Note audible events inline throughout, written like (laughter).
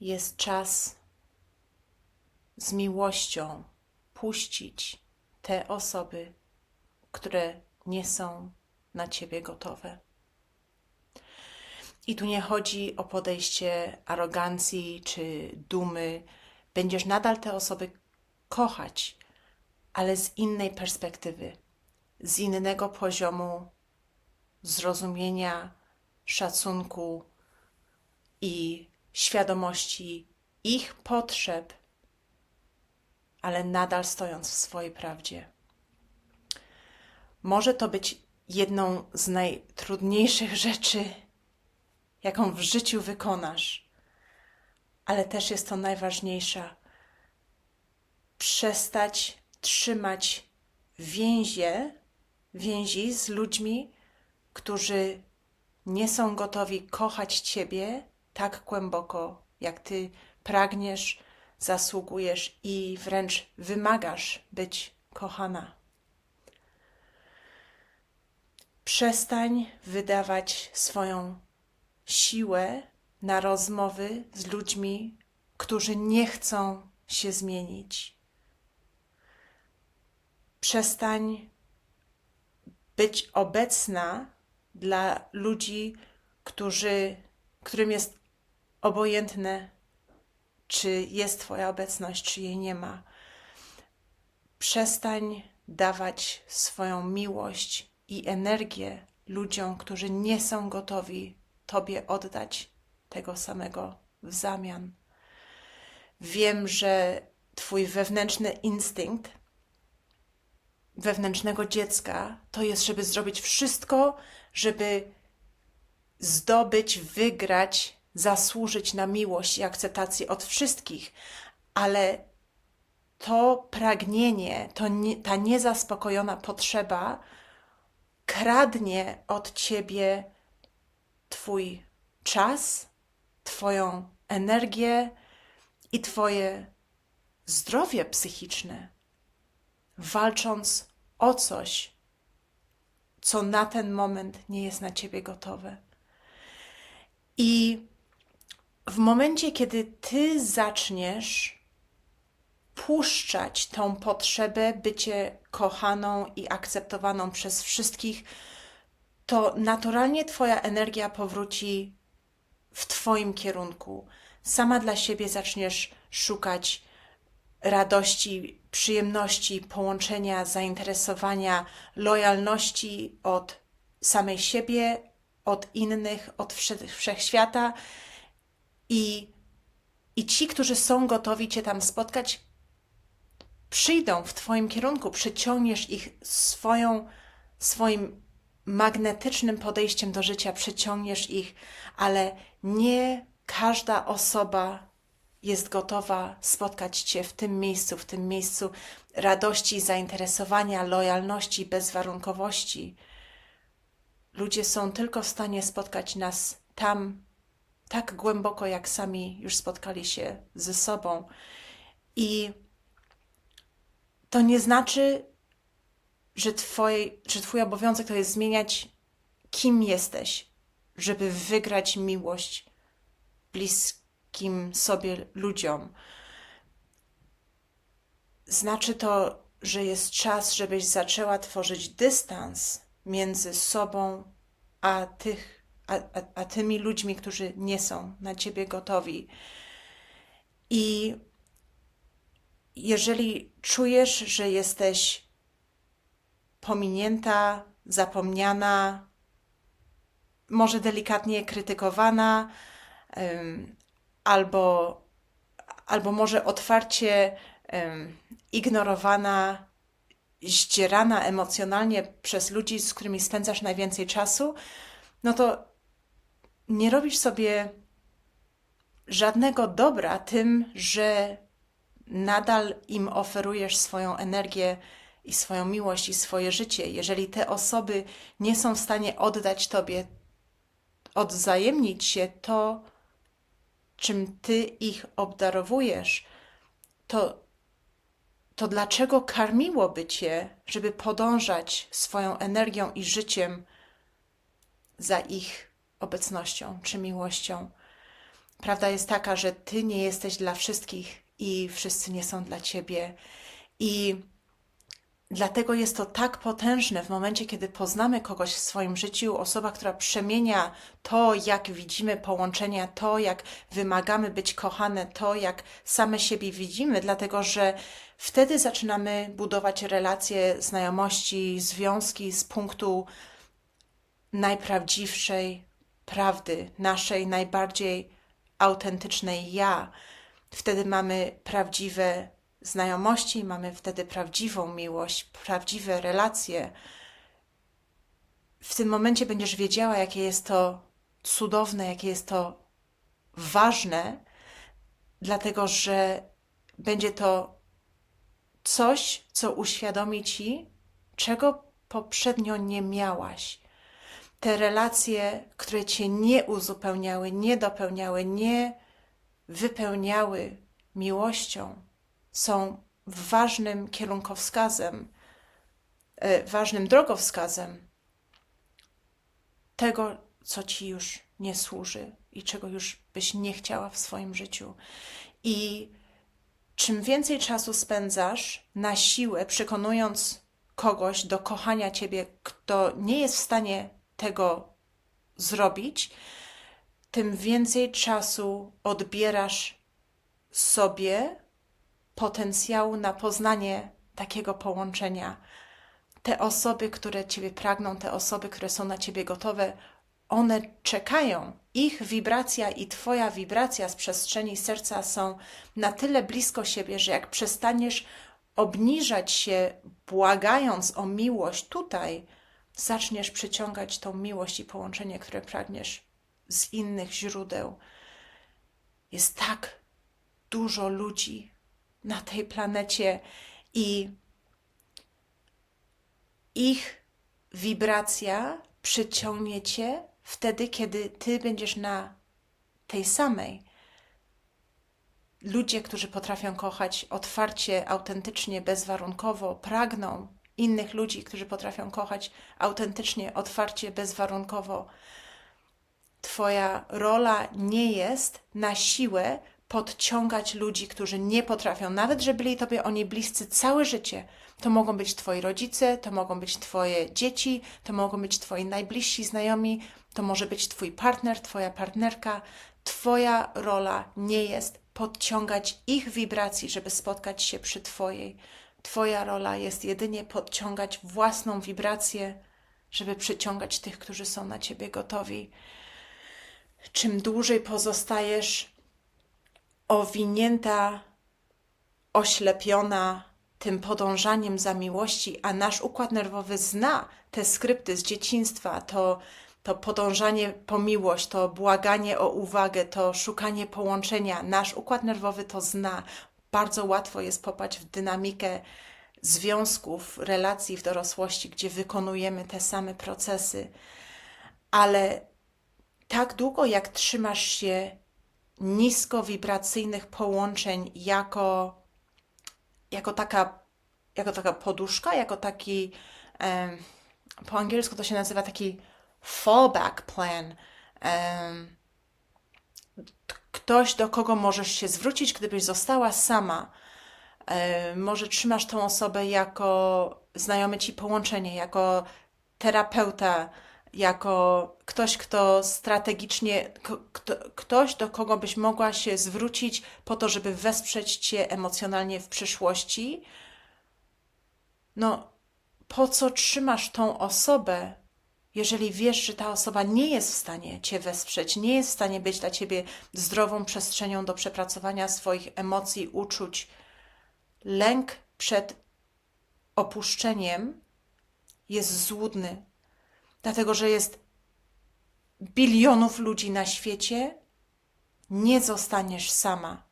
jest czas z miłością puścić te osoby, które nie są na ciebie gotowe. I tu nie chodzi o podejście arogancji czy dumy. Będziesz nadal te osoby kochać, ale z innej perspektywy, z innego poziomu zrozumienia, szacunku i świadomości ich potrzeb, ale nadal stojąc w swojej prawdzie. Może to być jedną z najtrudniejszych (laughs) rzeczy, jaką w życiu wykonasz, ale też jest to najważniejsza. Przestać trzymać więzie, więzi z ludźmi, którzy nie są gotowi kochać Ciebie tak głęboko, jak Ty pragniesz, zasługujesz i wręcz wymagasz być kochana. Przestań wydawać swoją siłę na rozmowy z ludźmi, którzy nie chcą się zmienić. Przestań być obecna dla ludzi, którzy, którym jest obojętne, czy jest Twoja obecność, czy jej nie ma. Przestań dawać swoją miłość i energię ludziom, którzy nie są gotowi Tobie oddać tego samego w zamian. Wiem, że Twój wewnętrzny instynkt wewnętrznego dziecka to jest, żeby zrobić wszystko, żeby zdobyć, wygrać, zasłużyć na miłość i akceptację od wszystkich, ale to pragnienie, to nie, ta niezaspokojona potrzeba kradnie od ciebie Twój czas, Twoją energię i Twoje zdrowie psychiczne, walcząc o coś, co na ten moment nie jest na Ciebie gotowe. I w momencie, kiedy Ty zaczniesz puszczać tą potrzebę bycie kochaną i akceptowaną przez wszystkich, to naturalnie Twoja energia powróci w Twoim kierunku. Sama dla siebie zaczniesz szukać radości, przyjemności, połączenia, zainteresowania, lojalności od samej siebie, od innych, od wszechświata. I, I ci, którzy są gotowi Cię tam spotkać, przyjdą w Twoim kierunku, przyciągniesz ich swoją, swoim magnetycznym podejściem do życia, przyciągniesz ich, ale nie każda osoba jest gotowa spotkać Cię w tym miejscu, w tym miejscu radości, zainteresowania, lojalności, bezwarunkowości. Ludzie są tylko w stanie spotkać nas tam tak głęboko, jak sami już spotkali się ze sobą. I to nie znaczy, że, twoj, że Twój obowiązek to jest zmieniać, kim jesteś, żeby wygrać miłość bliskim sobie ludziom. Znaczy to, że jest czas, żebyś zaczęła tworzyć dystans między sobą a, tych, a, a, a tymi ludźmi, którzy nie są na ciebie gotowi. I jeżeli czujesz, że jesteś pominięta, zapomniana, może delikatnie krytykowana, albo, albo może otwarcie ignorowana, zdzierana emocjonalnie przez ludzi, z którymi spędzasz najwięcej czasu, no to nie robisz sobie żadnego dobra tym, że nadal im oferujesz swoją energię i swoją miłość i swoje życie. Jeżeli te osoby nie są w stanie oddać Tobie, odwzajemnić się to, czym Ty ich obdarowujesz, to, to dlaczego karmiłoby Cię, żeby podążać swoją energią i życiem za ich obecnością czy miłością? Prawda jest taka, że ty nie jesteś dla wszystkich i wszyscy nie są dla ciebie. I Dlatego jest to tak potężne w momencie, kiedy poznamy kogoś w swoim życiu, osoba, która przemienia to, jak widzimy połączenia, to, jak wymagamy być kochane, to, jak same siebie widzimy, dlatego że wtedy zaczynamy budować relacje, znajomości, związki z punktu najprawdziwszej prawdy, naszej najbardziej autentycznej ja. Wtedy mamy prawdziwe znajomości, mamy wtedy prawdziwą miłość, prawdziwe relacje. W tym momencie będziesz wiedziała, jakie jest to cudowne, jakie jest to ważne, dlatego że będzie to coś, co uświadomi ci, czego poprzednio nie miałaś. Te relacje, które cię nie uzupełniały, nie dopełniały, nie wypełniały miłością, są ważnym kierunkowskazem, e, ważnym drogowskazem tego, co ci już nie służy i czego już byś nie chciała w swoim życiu. I czym więcej czasu spędzasz na siłę, przekonując kogoś do kochania ciebie, kto nie jest w stanie tego zrobić, tym więcej czasu odbierasz sobie potencjału na poznanie takiego połączenia. Te osoby, które Ciebie pragną, te osoby, które są na Ciebie gotowe, one czekają. Ich wibracja i Twoja wibracja z przestrzeni serca są na tyle blisko siebie, że jak przestaniesz obniżać się, błagając o miłość tutaj, zaczniesz przyciągać tą miłość i połączenie, które pragniesz z innych źródeł. Jest tak dużo ludzi, na tej planecie i ich wibracja przyciągnie cię wtedy, kiedy ty będziesz na tej samej. Ludzie, którzy potrafią kochać otwarcie, autentycznie, bezwarunkowo, pragną innych ludzi, którzy potrafią kochać autentycznie, otwarcie, bezwarunkowo. Twoja rola nie jest na siłę podciągać ludzi, którzy nie potrafią, nawet że byli Tobie oni bliscy całe życie. To mogą być Twoi rodzice, to mogą być Twoje dzieci, to mogą być Twoi najbliżsi znajomi, to może być Twój partner, Twoja partnerka. Twoja rola nie jest podciągać ich wibracji, żeby spotkać się przy Twojej. Twoja rola jest jedynie podciągać własną wibrację, żeby przyciągać tych, którzy są na Ciebie gotowi. Czym dłużej pozostajesz owinięta, oślepiona tym podążaniem za miłości, a nasz układ nerwowy zna te skrypty z dzieciństwa, to, to podążanie po miłość, to błaganie o uwagę, to szukanie połączenia. Nasz układ nerwowy to zna. Bardzo łatwo jest popaść w dynamikę związków, relacji w dorosłości, gdzie wykonujemy te same procesy. Ale tak długo, jak trzymasz się niskowibracyjnych połączeń jako, jako, taka, jako taka poduszka, jako taki, um, po angielsku to się nazywa taki fallback plan. Um, ktoś, do kogo możesz się zwrócić, gdybyś została sama. Um, może trzymasz tą osobę jako znajomy ci połączenie, jako terapeuta, jako ktoś, kto strategicznie, kto, ktoś, do kogo byś mogła się zwrócić po to, żeby wesprzeć cię emocjonalnie w przyszłości, no po co trzymasz tą osobę, jeżeli wiesz, że ta osoba nie jest w stanie cię wesprzeć, nie jest w stanie być dla ciebie zdrową przestrzenią do przepracowania swoich emocji, uczuć. Lęk przed opuszczeniem jest złudny, dlatego że jest bilionów ludzi na świecie, nie zostaniesz sama,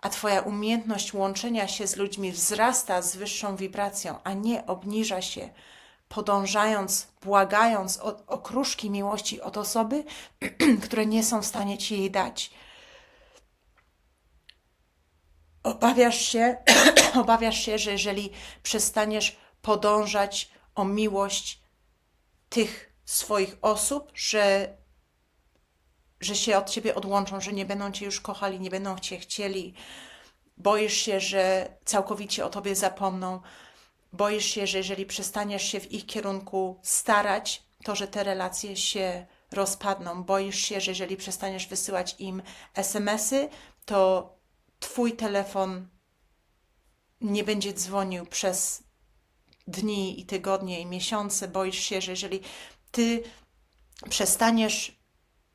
a Twoja umiejętność łączenia się z ludźmi wzrasta z wyższą wibracją, a nie obniża się, podążając, błagając o, kruszki miłości od osoby, (clears throat) które nie są w stanie Ci jej dać. Obawiasz się, (clears throat) obawiasz się, że jeżeli przestaniesz podążać o miłość tych swoich osób, że że się od ciebie odłączą, że nie będą cię już kochali, nie będą cię chcieli. Boisz się, że całkowicie o tobie zapomną. Boisz się, że jeżeli przestaniesz się w ich kierunku starać, to że te relacje się rozpadną. Boisz się, że jeżeli przestaniesz wysyłać im SMS-y, to twój telefon nie będzie dzwonił przez dni i tygodnie i miesiące. Boisz się, że jeżeli ty przestaniesz,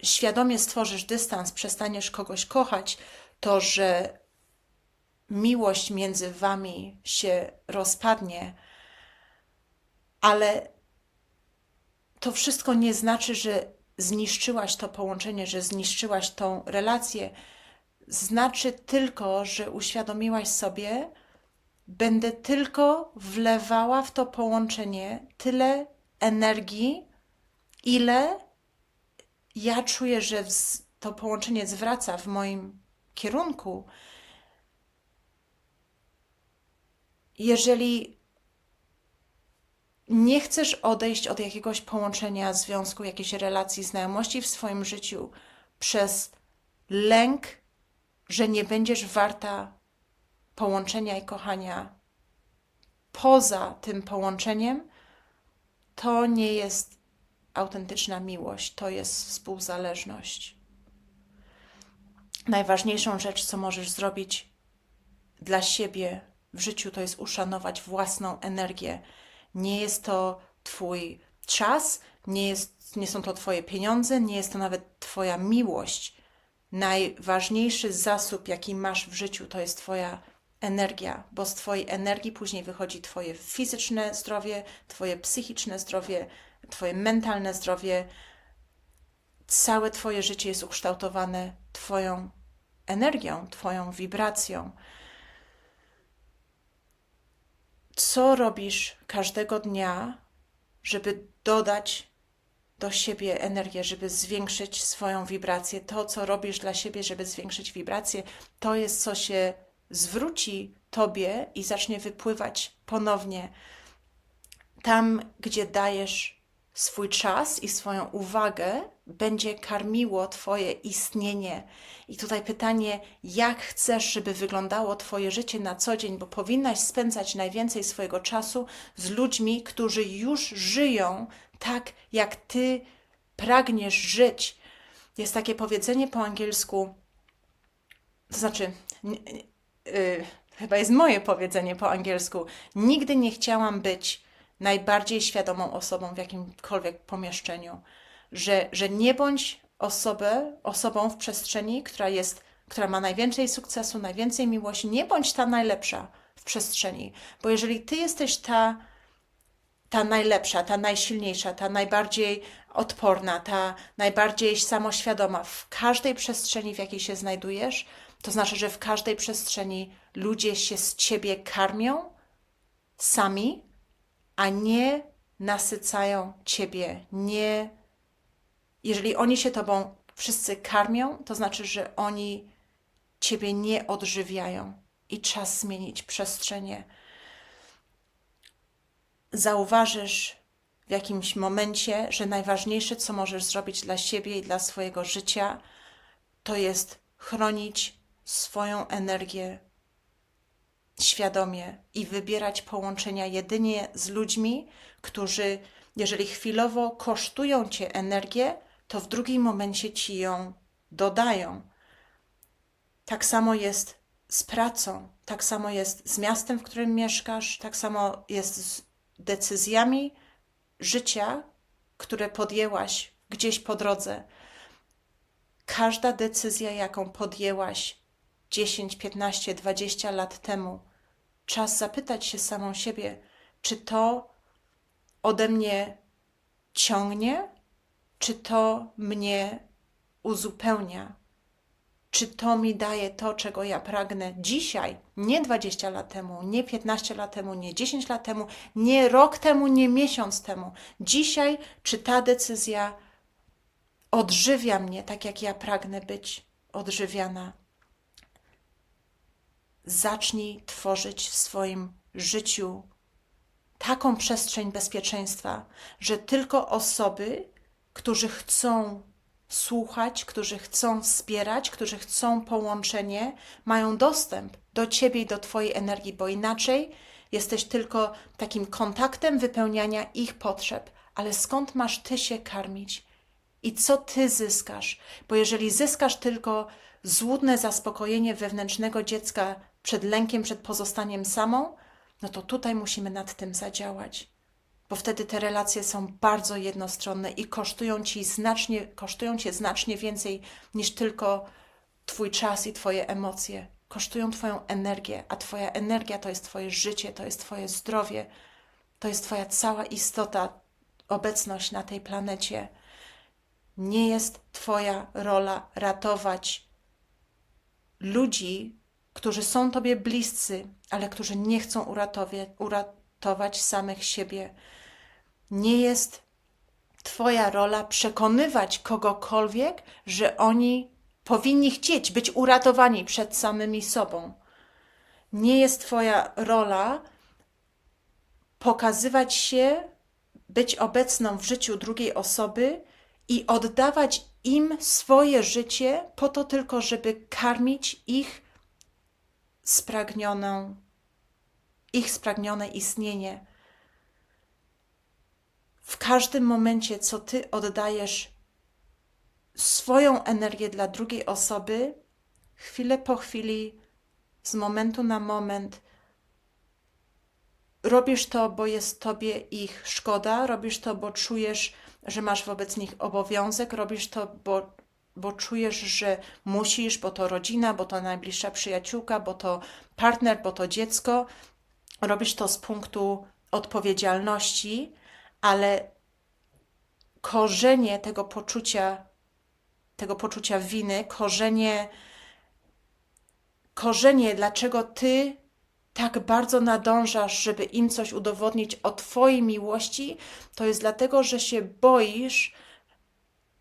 świadomie stworzysz dystans, przestaniesz kogoś kochać, to że miłość między wami się rozpadnie, ale to wszystko nie znaczy, że zniszczyłaś to połączenie, że zniszczyłaś tą relację. Znaczy tylko, że uświadomiłaś sobie, będę tylko wlewała w to połączenie tyle energii, ile ja czuję, że to połączenie zwraca w moim kierunku. Jeżeli nie chcesz odejść od jakiegoś połączenia, związku, jakiejś relacji, znajomości w swoim życiu przez lęk, że nie będziesz warta połączenia i kochania poza tym połączeniem, to nie jest autentyczna miłość, to jest współzależność. Najważniejszą rzecz, co możesz zrobić dla siebie w życiu, to jest uszanować własną energię. Nie jest to Twój czas, nie, jest, nie są to Twoje pieniądze, nie jest to nawet Twoja miłość. Najważniejszy zasób, jaki masz w życiu, to jest Twoja energia, bo z Twojej energii później wychodzi Twoje fizyczne zdrowie, Twoje psychiczne zdrowie, Twoje mentalne zdrowie. Całe Twoje życie jest ukształtowane Twoją energią, Twoją wibracją. Co robisz każdego dnia, żeby dodać do siebie energię, żeby zwiększyć swoją wibrację? To, co robisz dla siebie, żeby zwiększyć wibrację, to jest, co się zwróci Tobie i zacznie wypływać ponownie tam, gdzie dajesz swój czas i swoją uwagę, będzie karmiło Twoje istnienie. I tutaj pytanie, jak chcesz, żeby wyglądało Twoje życie na co dzień, bo powinnaś spędzać najwięcej swojego czasu z ludźmi, którzy już żyją tak, jak Ty pragniesz żyć. Jest takie powiedzenie po angielsku, to znaczy, yy, chyba jest moje powiedzenie po angielsku. Nigdy nie chciałam być najbardziej świadomą osobą w jakimkolwiek pomieszczeniu. Że, że nie bądź osobę, osobą w przestrzeni, która jest, która ma najwięcej sukcesu, najwięcej miłości. Nie bądź ta najlepsza w przestrzeni, bo jeżeli ty jesteś ta, ta najlepsza, ta najsilniejsza, ta najbardziej odporna, ta najbardziej samoświadoma w każdej przestrzeni, w jakiej się znajdujesz, to znaczy, że w każdej przestrzeni ludzie się z ciebie karmią sami, a nie nasycają ciebie. Nie, jeżeli oni się tobą wszyscy karmią, to znaczy, że oni ciebie nie odżywiają i czas zmienić przestrzenie. Zauważysz w jakimś momencie, że najważniejsze, co możesz zrobić dla siebie i dla swojego życia, to jest chronić swoją energię świadomie i wybierać połączenia jedynie z ludźmi, którzy, jeżeli chwilowo kosztują cię energię, to w drugim momencie ci ją dodają. Tak samo jest z pracą, tak samo jest z miastem, w którym mieszkasz, tak samo jest z decyzjami życia, które podjęłaś gdzieś po drodze. Każda decyzja, jaką podjęłaś 10, 15, 20 lat temu, czas zapytać się samą siebie, czy to ode mnie ciągnie, czy to mnie uzupełnia, czy to mi daje to, czego ja pragnę dzisiaj, nie 20 lat temu, nie 15 lat temu, nie 10 lat temu, nie rok temu, nie miesiąc temu. Dzisiaj, czy ta decyzja odżywia mnie tak, jak ja pragnę być odżywiana zacznij tworzyć w swoim życiu taką przestrzeń bezpieczeństwa, że tylko osoby, którzy chcą słuchać, którzy chcą wspierać, którzy chcą połączenie, mają dostęp do ciebie i do twojej energii, bo inaczej jesteś tylko takim kontaktem wypełniania ich potrzeb. Ale skąd masz ty się karmić? I co ty zyskasz? Bo jeżeli zyskasz tylko złudne zaspokojenie wewnętrznego dziecka przed lękiem, przed pozostaniem samą, no to tutaj musimy nad tym zadziałać. Bo wtedy te relacje są bardzo jednostronne i kosztują ci znacznie, kosztują cię znacznie więcej niż tylko twój czas i twoje emocje. Kosztują twoją energię, a twoja energia to jest twoje życie, to jest twoje zdrowie, to jest twoja cała istota, obecność na tej planecie. Nie jest Twoja rola ratować ludzi, którzy są Tobie bliscy, ale którzy nie chcą uratować samych siebie. Nie jest Twoja rola przekonywać kogokolwiek, że oni powinni chcieć być uratowani przed samymi sobą. Nie jest Twoja rola pokazywać się, być obecną w życiu drugiej osoby i oddawać im swoje życie po to tylko, żeby karmić ich spragnioną, ich spragnione istnienie. W każdym momencie, co ty oddajesz swoją energię dla drugiej osoby, chwilę po chwili, z momentu na moment, robisz to, bo jest tobie ich szkoda, robisz to, bo czujesz, że masz wobec nich obowiązek, robisz to, bo, bo czujesz, że musisz, bo to rodzina, bo to najbliższa przyjaciółka, bo to partner, bo to dziecko. Robisz to z punktu odpowiedzialności, ale korzenie tego poczucia, tego poczucia winy, korzenie, korzenie, dlaczego ty tak bardzo nadążasz, żeby im coś udowodnić o Twojej miłości, to jest dlatego, że się boisz,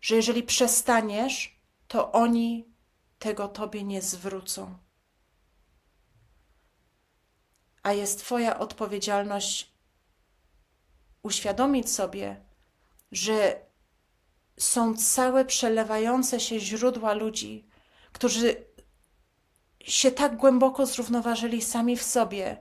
że jeżeli przestaniesz, to oni tego Tobie nie zwrócą. A jest Twoja odpowiedzialność uświadomić sobie, że są całe przelewające się źródła ludzi, którzy się tak głęboko zrównoważyli sami w sobie,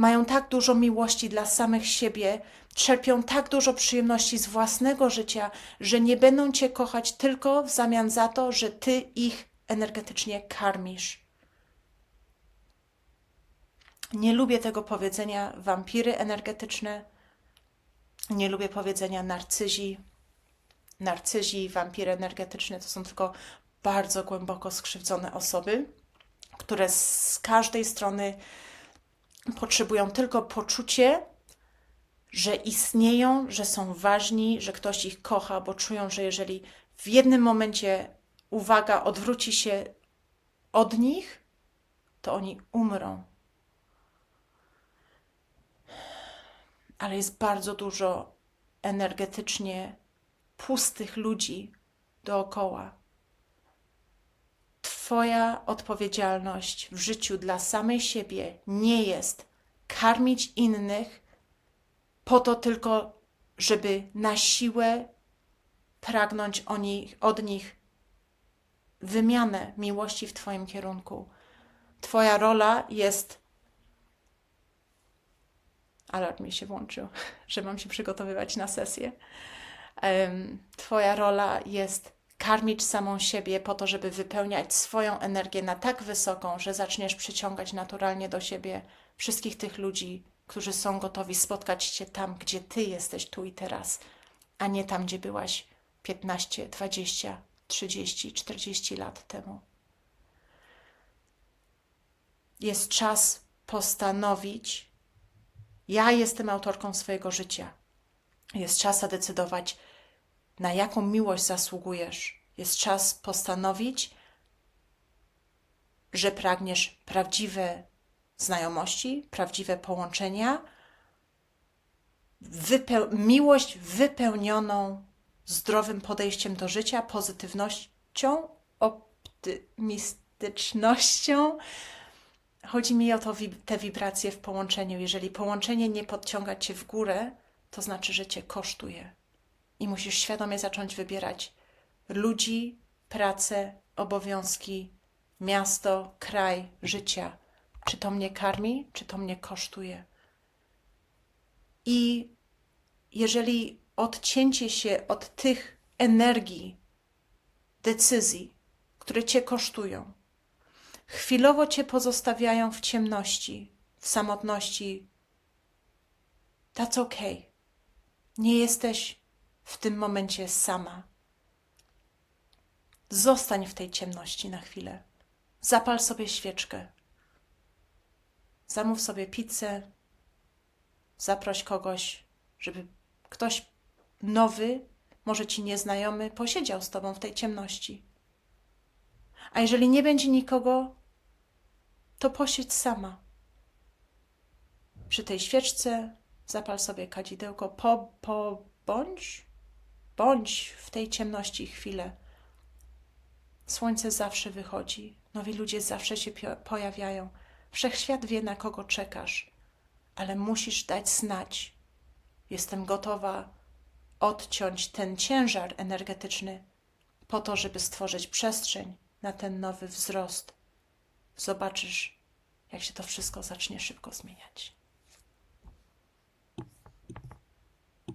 mają tak dużo miłości dla samych siebie, czerpią tak dużo przyjemności z własnego życia, że nie będą Cię kochać tylko w zamian za to, że Ty ich energetycznie karmisz. Nie lubię tego powiedzenia wampiry energetyczne, nie lubię powiedzenia narcyzi. Narcyzi, wampiry energetyczne to są tylko bardzo głęboko skrzywdzone osoby które z każdej strony potrzebują tylko poczucie, że istnieją, że są ważni, że ktoś ich kocha, bo czują, że jeżeli w jednym momencie uwaga odwróci się od nich, to oni umrą. Ale jest bardzo dużo energetycznie pustych ludzi dookoła Twoja odpowiedzialność w życiu dla samej siebie nie jest karmić innych po to tylko, żeby na siłę pragnąć nich, od nich wymianę miłości w Twoim kierunku. Twoja rola jest. Alarm mi się włączył, (laughs) że mam się przygotowywać na sesję. Twoja rola jest karmić samą siebie po to, żeby wypełniać swoją energię na tak wysoką, że zaczniesz przyciągać naturalnie do siebie wszystkich tych ludzi, którzy są gotowi spotkać się tam, gdzie ty jesteś tu i teraz, a nie tam, gdzie byłaś 15, 20, 30, 40 lat temu. Jest czas postanowić. Ja jestem autorką swojego życia. Jest czas zadecydować, na jaką miłość zasługujesz. Jest czas postanowić, że pragniesz prawdziwe znajomości, prawdziwe połączenia, wypeł miłość wypełnioną zdrowym podejściem do życia, pozytywnością, optymistycznością. Chodzi mi o to, te wibracje w połączeniu. Jeżeli połączenie nie podciąga cię w górę, to znaczy, że cię kosztuje i musisz świadomie zacząć wybierać ludzi, pracę, obowiązki, miasto, kraj, życia. Czy to mnie karmi, czy to mnie kosztuje? I jeżeli odcięcie się od tych energii, decyzji, które cię kosztują, chwilowo cię pozostawiają w ciemności, w samotności, that's okay. Nie jesteś w tym momencie sama. Zostań w tej ciemności na chwilę. Zapal sobie świeczkę. Zamów sobie pizzę. Zaproś kogoś, żeby ktoś nowy, może ci nieznajomy, posiedział z tobą w tej ciemności. A jeżeli nie będzie nikogo, to posiedź sama. Przy tej świeczce zapal sobie kadzidełko, po, po, bądź, w tej ciemności chwilę. Słońce zawsze wychodzi, nowi ludzie zawsze się pojawiają. Wszechświat wie, na kogo czekasz, ale musisz dać znać. Jestem gotowa odciąć ten ciężar energetyczny po to, żeby stworzyć przestrzeń na ten nowy wzrost. Zobaczysz, jak się to wszystko zacznie szybko zmieniać.